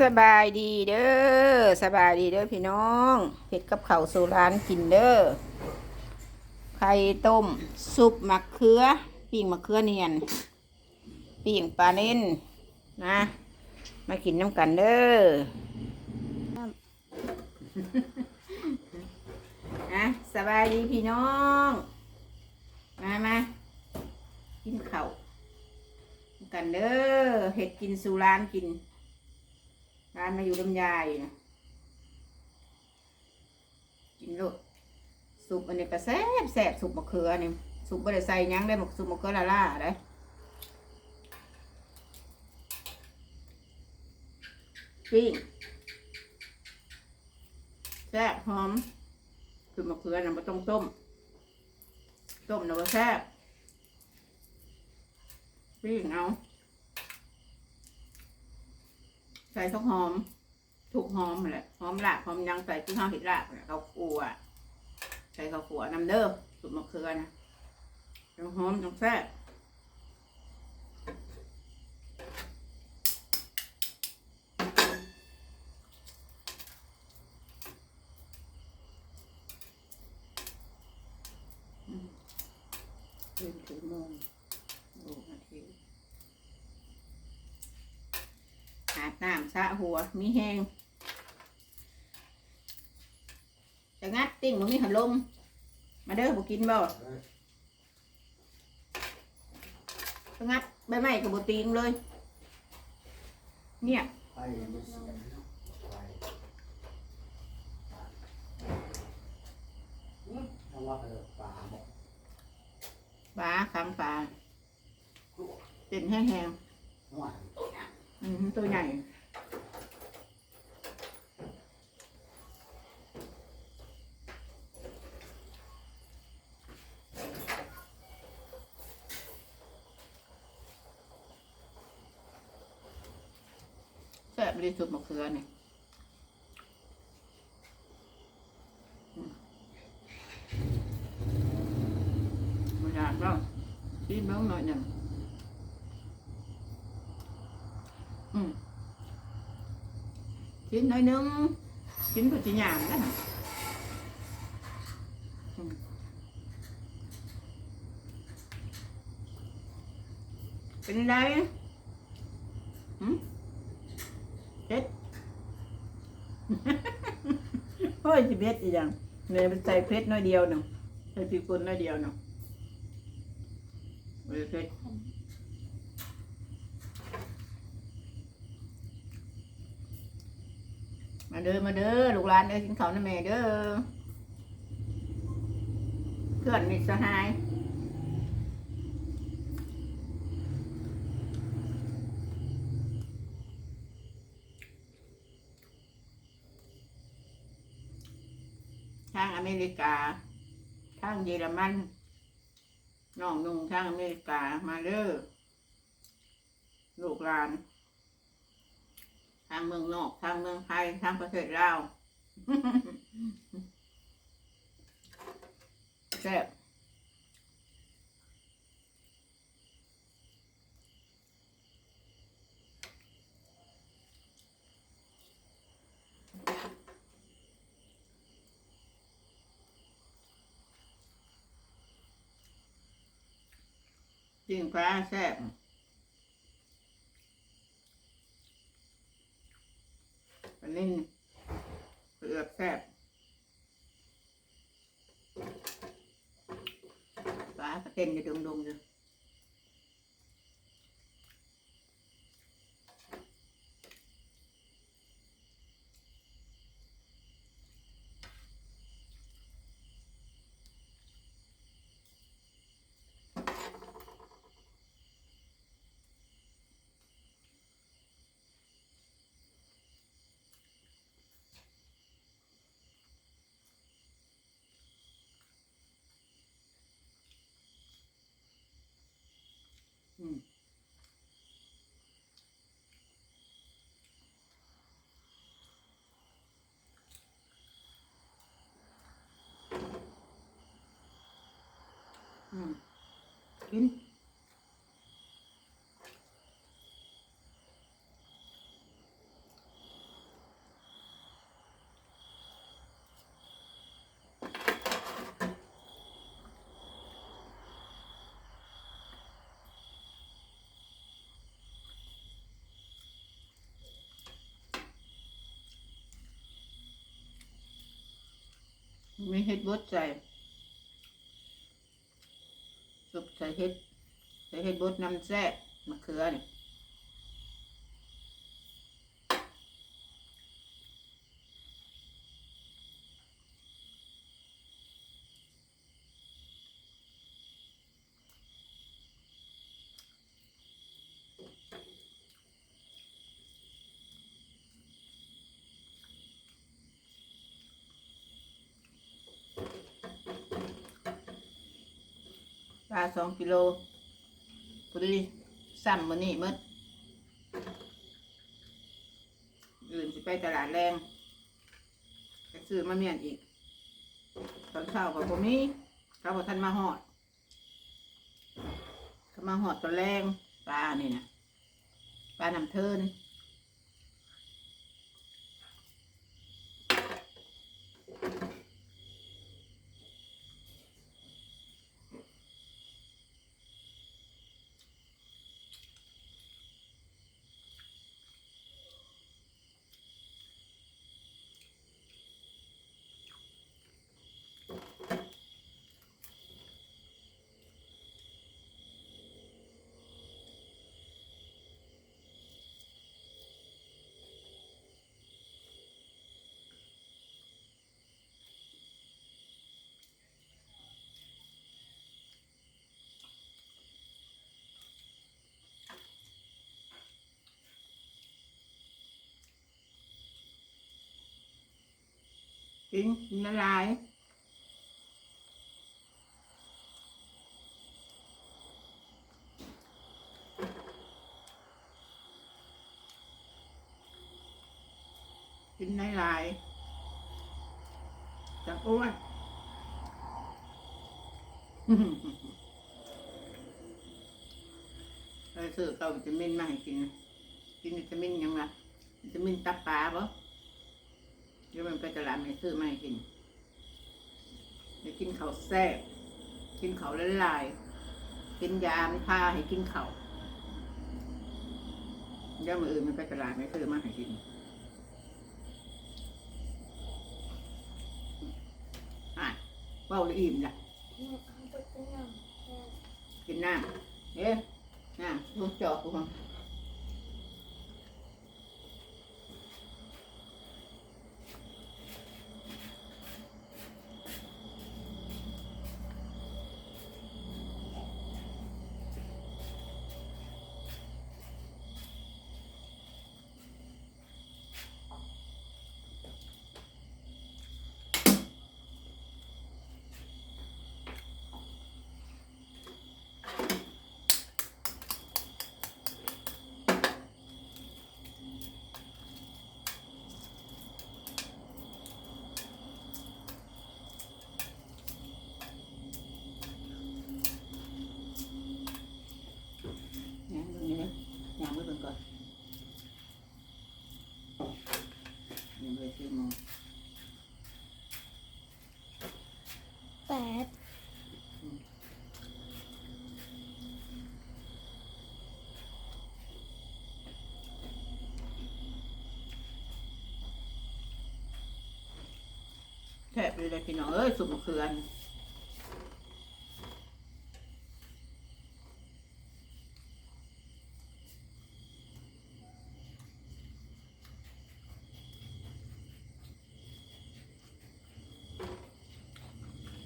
สบายดีเด้อสบายดีเด้อพี่น้องเผ็ดกับข้าวสู่ร้านกินเด้อไข่ต้มซุปมะเขือปิ้งมะเขือเนียนปิ้งปลาเน้นนะ มากินน้ำกันเด้อนะสบายดีพี่น้อง มามากินข้าว กันเด้อเห็ดกินสู่ร้านกิน ร้านมาอยู่ลำไยายนะกินลูกสุปอันนี้ก็แซ่บแซ่บสุปมะเขือนี่สุปบริใส่ยังได้หมกสุปมะเขือละล่าได้ปิ้งแซ่บหอมคือมะเขือนะม่ต้องต้ม ต้มนะว่าแซ่บ ปิ้งเอา ใส่ทุกหอม ถูกหอมแหละหอมลากหอมยังใส่ที่ห้าเห็ดละข้าขัวใส่ข้าวคั่วน้ำเด้อสุดมะเขือนะต้องหอมต้องแซ่บอืมเดินถึงโมงโอ้นาที อาบน้ำสระหัว มีแห้งจะงัดติ้งมันมีหันลม มาเด้อบ่กินบ่จะงัดใบไม้กับบ่ตีงเลย เนี่ยปไม่เสียไปทำว่าเออป่าบอกปลาคำปลาเต็นแห้งๆ อืมตัวใหญ่แซ่บเลยสุดมะเขือเนี่ยอืมบ่อยากแล้วกินเบิ้งหน่อยหนึ่งอืม กินหน่อยหนึงกินก็จะหยามนะอืมเป็นไรหืมเฮ็ดโอ้ยสิเบ็ดอีหยังเนี่ยมันใส่เพชรน้อยเดียวหนึ่งใส่พริกป่นน้อยเดียวหนึ่งเฮ้ยเพชร มาเด้อมาเด้อลูกหลานเด้อกินข้าวนะแม่เด้อเพื่อนมิตรสหายทางอเมริกา ทางเยอรมันน้องนุ่งทางอเมริกามาเด้อลูกหลาน ทางเมืองนอก ทางเมืองไทย ทางประเทศลาวแซ่บจริงปลาแซ่บ นนี้เปลือกแซ่บปลากระเต็นอยู่ดงๆอยู่ กินมีเห็ดบดใจ เฮ็ดใส่เฮ็ดบดน้ำแซ่บมะเขือนี่าสองกิโลพอดีซ้ำมันนี่หมดอื่นสิไปตลาดแรงจะซื้อมาเมียนอีก ตอนเช้ากับผมนี้เขาบอกท่านมาหอดเขามาหอดตอนแรงปลานี่นะปลาน้ำเทิน กินกินละลายกินละลายจะอ้วนเราซื้อเก้าวิตามินมาให้กิน กินวิตามินยังไงวิตามินตับปลาปะ ดี๋ยวมันไปตลาดไม่ซื้อมาให้กินเดี๋ยวกินข้าวแซ่บกินข้าวละลายๆกินยาไม่พาให้กินข้าวเดี๋ยวมืออื่นมันไปตลาดไม่ซื้อมาให้กินอะเบ้าและอิ่มละกินน้ำเอ๊ะน้ำลูกจอกกูฟัง ย่างตรงนี้นะย่างไว้เบิ่งก่อนยังเลยซื้อมา แปด แทบเลยเลยพี่น้องเอ้ยสุกมะเขือน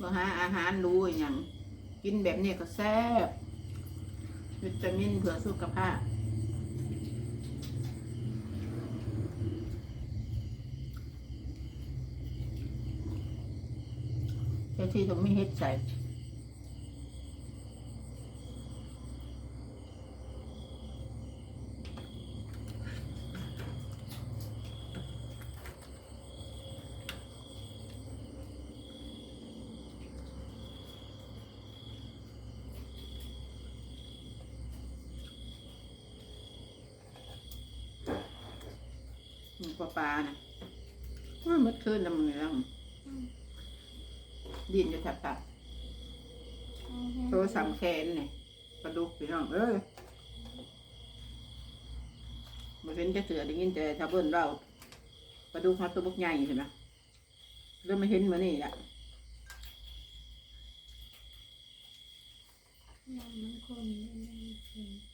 มาหาอาหารรู้อย่างกินแบบนี้ก็แซ่บวิตามินเพื่อสุขภาพ เจ้า ที่ต้องมีเฮ็ดใส่ปลาปลานะว่ามันคืนน้ำมันแล้ว ดินอยู่แตัดโทรสามแคนเนี่ยปลาดุกพี่น้องเอ้ยบ่เห็นจะเสือได้ยินแต่ทาวเบิ้นเราปลาดุกฮอตตัวบกใหญ่ใช่ไหมเริ่มมาเห็นมานี่แหละมันคนไม่เห็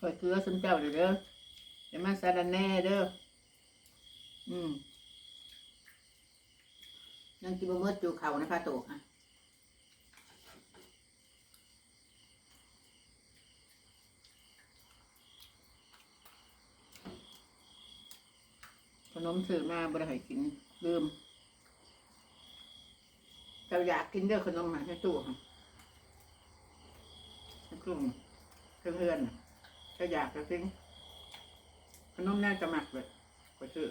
ข่อยเกลือซุนเจ้าเด้อเด้อเดี๋ยวมาซาดาแน่เด้ออืมยังกินบะเมิดจูเขานะพาโตอะขนมซื้อมาบ่ได้ให้กินลืมเจ้าอยากกินเด้อขนมหาในตู้ค่ะกลุ่มเพื่อนเพื่อน ถ้าอยากจะกินขนมแน่จะหมักเลยก็ซื้อ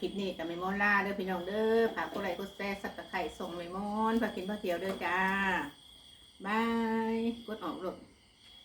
คลิปนี้กับเม่มอนล่าเด้อพี่น้องเด้อผักกดไลค์กดแซ่สับตะไคร่ส่งเม่มอนผักกินผักเทียวเด้อจ้าบายกดออกลูก